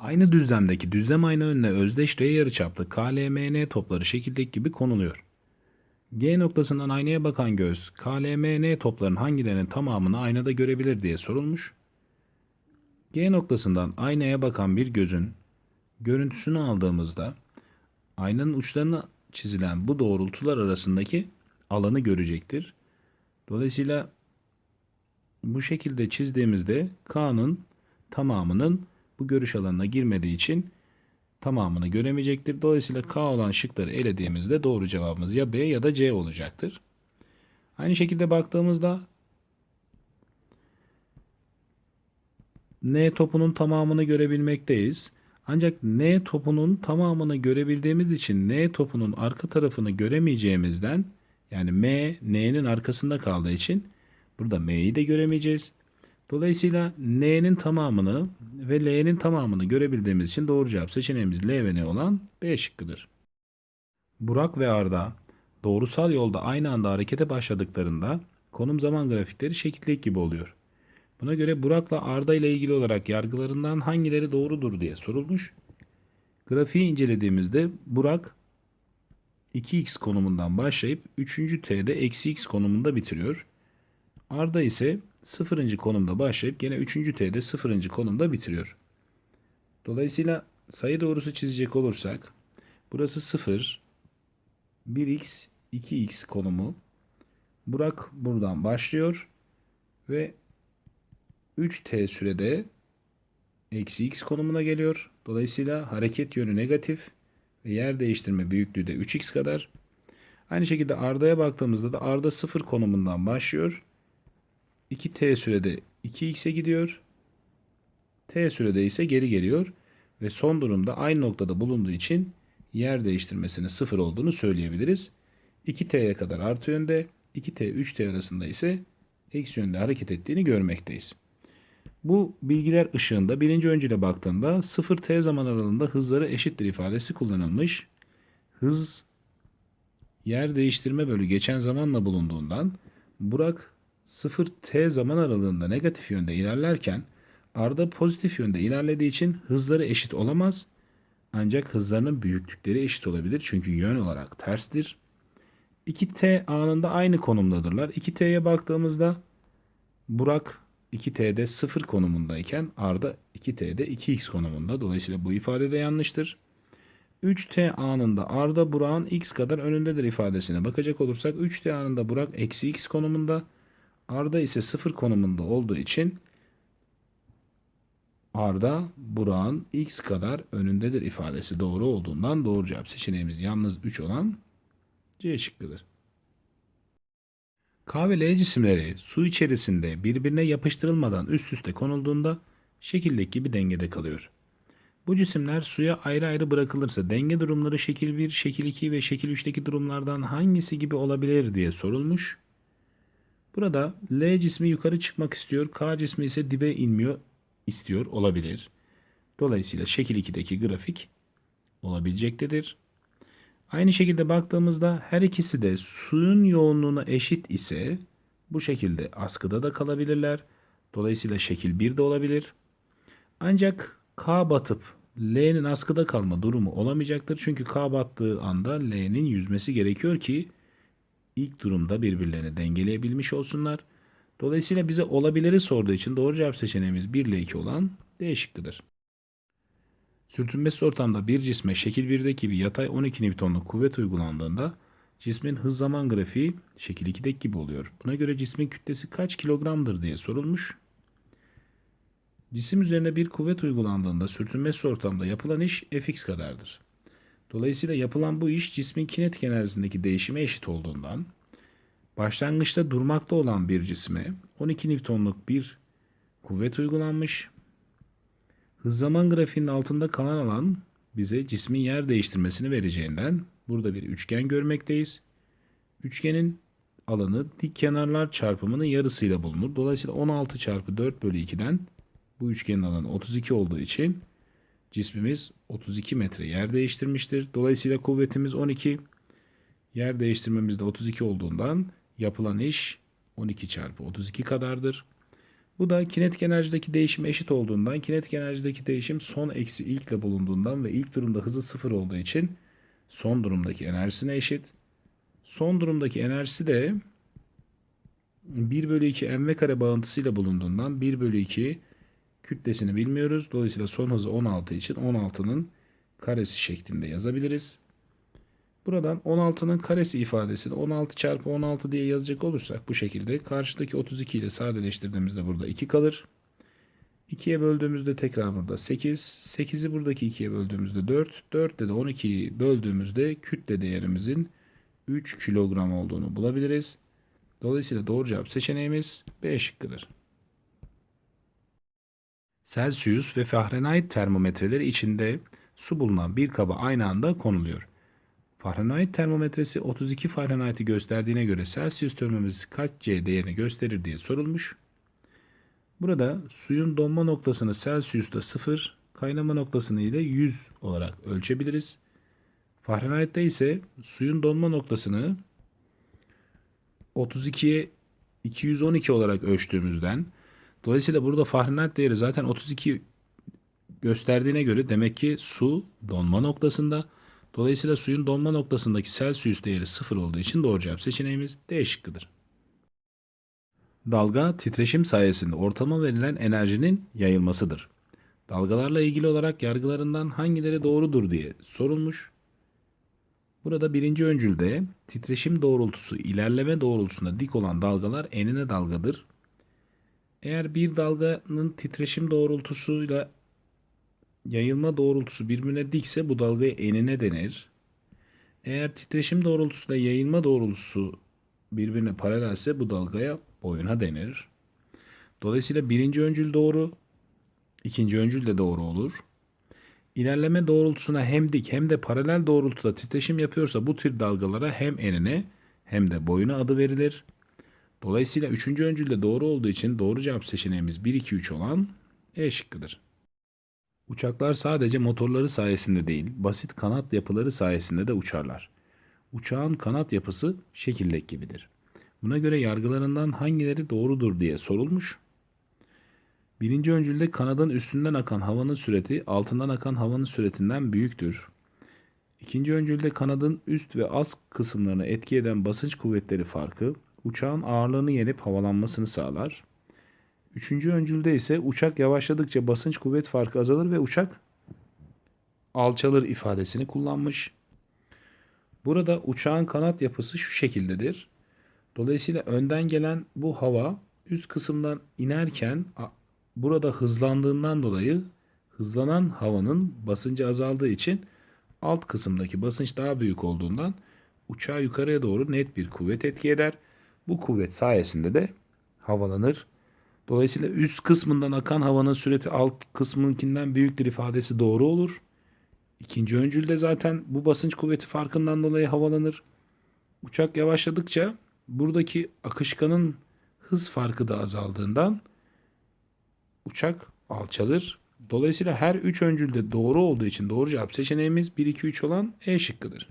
Aynı düzlemdeki düzlem ayna önüne özdeş R yarıçaplı KLMN topları şekildeki gibi konuluyor. G noktasından aynaya bakan göz KLMN topların hangilerinin tamamını aynada görebilir diye sorulmuş. G noktasından aynaya bakan bir gözün görüntüsünü aldığımızda aynanın uçlarına çizilen bu doğrultular arasındaki alanı görecektir. Dolayısıyla bu şekilde çizdiğimizde K'nın tamamının bu görüş alanına girmediği için tamamını göremeyecektir. Dolayısıyla K olan şıkları elediğimizde doğru cevabımız ya B ya da C olacaktır. Aynı şekilde baktığımızda N topunun tamamını görebilmekteyiz. Ancak N topunun tamamını görebildiğimiz için N topunun arka tarafını göremeyeceğimizden yani M N'nin arkasında kaldığı için burada M'yi de göremeyeceğiz. Dolayısıyla N'nin tamamını ve L'nin tamamını görebildiğimiz için doğru cevap seçeneğimiz L ve N olan B şıkkıdır. Burak ve Arda doğrusal yolda aynı anda harekete başladıklarında konum zaman grafikleri şekillik gibi oluyor. Buna göre Burak'la Arda ile ilgili olarak yargılarından hangileri doğrudur diye sorulmuş. Grafiği incelediğimizde Burak 2x konumundan başlayıp 3. t'de eksi x konumunda bitiriyor. Arda ise 0. konumda başlayıp gene 3. t'de 0. konumda bitiriyor. Dolayısıyla sayı doğrusu çizecek olursak burası 0, 1x, 2x konumu. Burak buradan başlıyor ve 3t sürede eksi x konumuna geliyor. Dolayısıyla hareket yönü negatif ve yer değiştirme büyüklüğü de 3x kadar. Aynı şekilde Arda'ya baktığımızda da Arda 0 konumundan başlıyor. 2t sürede 2x'e gidiyor. t sürede ise geri geliyor. Ve son durumda aynı noktada bulunduğu için yer değiştirmesinin 0 olduğunu söyleyebiliriz. 2t'ye kadar artı yönde, 2t 3t arasında ise eksi yönde hareket ettiğini görmekteyiz. Bu bilgiler ışığında birinci öncüle baktığında 0t zaman aralığında hızları eşittir ifadesi kullanılmış. Hız yer değiştirme bölü geçen zamanla bulunduğundan Burak 0t zaman aralığında negatif yönde ilerlerken Arda pozitif yönde ilerlediği için hızları eşit olamaz. Ancak hızlarının büyüklükleri eşit olabilir çünkü yön olarak terstir. 2t anında aynı konumdadırlar. 2t'ye baktığımızda Burak 2t'de 0 konumundayken Arda 2t'de 2x konumunda. Dolayısıyla bu ifade de yanlıştır. 3t anında Arda Burak'ın x kadar önündedir ifadesine bakacak olursak 3t anında Burak eksi x konumunda. Arda ise 0 konumunda olduğu için Arda Burak'ın x kadar önündedir ifadesi doğru olduğundan doğru cevap seçeneğimiz yalnız 3 olan C şıkkıdır. K ve L cisimleri su içerisinde birbirine yapıştırılmadan üst üste konulduğunda şekildeki gibi dengede kalıyor. Bu cisimler suya ayrı ayrı bırakılırsa denge durumları şekil 1, şekil 2 ve şekil 3'teki durumlardan hangisi gibi olabilir diye sorulmuş. Burada L cismi yukarı çıkmak istiyor, K cismi ise dibe inmiyor istiyor olabilir. Dolayısıyla şekil 2'deki grafik olabilecektedir. Aynı şekilde baktığımızda her ikisi de suyun yoğunluğuna eşit ise bu şekilde askıda da kalabilirler. Dolayısıyla şekil 1 de olabilir. Ancak K batıp L'nin askıda kalma durumu olamayacaktır. Çünkü K battığı anda L'nin yüzmesi gerekiyor ki ilk durumda birbirlerini dengeleyebilmiş olsunlar. Dolayısıyla bize olabiliri sorduğu için doğru cevap seçeneğimiz 1 ile 2 olan D şıkkıdır. Sürtünmesiz ortamda bir cisme şekil 1'deki gibi yatay 12 Newton'luk kuvvet uygulandığında cismin hız zaman grafiği şekil 2'deki gibi oluyor. Buna göre cismin kütlesi kaç kilogramdır diye sorulmuş. Cisim üzerine bir kuvvet uygulandığında sürtünmesiz ortamda yapılan iş fx kadardır. Dolayısıyla yapılan bu iş cismin kinetik enerjisindeki değişime eşit olduğundan başlangıçta durmakta olan bir cisme 12 Newton'luk bir kuvvet uygulanmış. Hız zaman grafiğinin altında kalan alan bize cismin yer değiştirmesini vereceğinden burada bir üçgen görmekteyiz. Üçgenin alanı dik kenarlar çarpımının yarısıyla bulunur. Dolayısıyla 16 çarpı 4 bölü 2'den bu üçgenin alanı 32 olduğu için cismimiz 32 metre yer değiştirmiştir. Dolayısıyla kuvvetimiz 12. Yer değiştirmemiz de 32 olduğundan yapılan iş 12 çarpı 32 kadardır. Bu da kinetik enerjideki değişim eşit olduğundan, kinetik enerjideki değişim son eksi ilkle bulunduğundan ve ilk durumda hızı sıfır olduğu için son durumdaki enerjisine eşit. Son durumdaki enerjisi de 1 bölü 2 mv kare bağıntısıyla bulunduğundan 1 bölü 2 kütlesini bilmiyoruz. Dolayısıyla son hızı 16 için 16'nın karesi şeklinde yazabiliriz. Buradan 16'nın karesi ifadesini 16 çarpı 16 diye yazacak olursak bu şekilde karşıdaki 32 ile sadeleştirdiğimizde burada 2 kalır. 2'ye böldüğümüzde tekrar burada 8. 8'i buradaki 2'ye böldüğümüzde 4. 4 ile de 12'yi böldüğümüzde kütle değerimizin 3 kilogram olduğunu bulabiliriz. Dolayısıyla doğru cevap seçeneğimiz B şıkkıdır. Celsius ve Fahrenheit termometreleri içinde su bulunan bir kaba aynı anda konuluyor. Fahrenheit termometresi 32 Fahrenheit'i gösterdiğine göre Celsius termometresi kaç C değerini gösterir diye sorulmuş. Burada suyun donma noktasını Celsius'ta 0, kaynama noktasını ile 100 olarak ölçebiliriz. Fahrenheit'te ise suyun donma noktasını 32'ye 212 olarak ölçtüğümüzden dolayısıyla burada Fahrenheit değeri zaten 32 gösterdiğine göre demek ki su donma noktasında. Dolayısıyla suyun donma noktasındaki Celsius değeri 0 olduğu için doğru cevap seçeneğimiz D şıkkıdır. Dalga titreşim sayesinde ortama verilen enerjinin yayılmasıdır. Dalgalarla ilgili olarak yargılarından hangileri doğrudur diye sorulmuş. Burada birinci öncülde titreşim doğrultusu ilerleme doğrultusunda dik olan dalgalar enine dalgadır. Eğer bir dalganın titreşim doğrultusuyla yayılma doğrultusu birbirine dikse bu dalgaya enine denir. Eğer titreşim doğrultusuyla yayılma doğrultusu birbirine paralelse bu dalgaya boyuna denir. Dolayısıyla birinci öncül doğru, ikinci öncül de doğru olur. İlerleme doğrultusuna hem dik hem de paralel doğrultuda titreşim yapıyorsa bu tür dalgalara hem enine hem de boyuna adı verilir. Dolayısıyla üçüncü öncül de doğru olduğu için doğru cevap seçeneğimiz 1, 2, 3 olan E şıkkıdır. Uçaklar sadece motorları sayesinde değil, basit kanat yapıları sayesinde de uçarlar. Uçağın kanat yapısı şekildeki gibidir. Buna göre yargılarından hangileri doğrudur diye sorulmuş. Birinci öncülde kanadın üstünden akan havanın süreti altından akan havanın süretinden büyüktür. İkinci öncülde kanadın üst ve alt kısımlarını etki eden basınç kuvvetleri farkı uçağın ağırlığını yenip havalanmasını sağlar. Üçüncü öncülde ise uçak yavaşladıkça basınç kuvvet farkı azalır ve uçak alçalır ifadesini kullanmış. Burada uçağın kanat yapısı şu şekildedir. Dolayısıyla önden gelen bu hava üst kısımdan inerken burada hızlandığından dolayı hızlanan havanın basıncı azaldığı için alt kısımdaki basınç daha büyük olduğundan uçağı yukarıya doğru net bir kuvvet etki eder. Bu kuvvet sayesinde de havalanır. Dolayısıyla üst kısmından akan havanın süreti alt kısmınkinden büyüktür ifadesi doğru olur. İkinci öncülde zaten bu basınç kuvveti farkından dolayı havalanır. Uçak yavaşladıkça buradaki akışkanın hız farkı da azaldığından uçak alçalır. Dolayısıyla her üç öncülde doğru olduğu için doğru cevap seçeneğimiz 1, 2, 3 olan E şıkkıdır.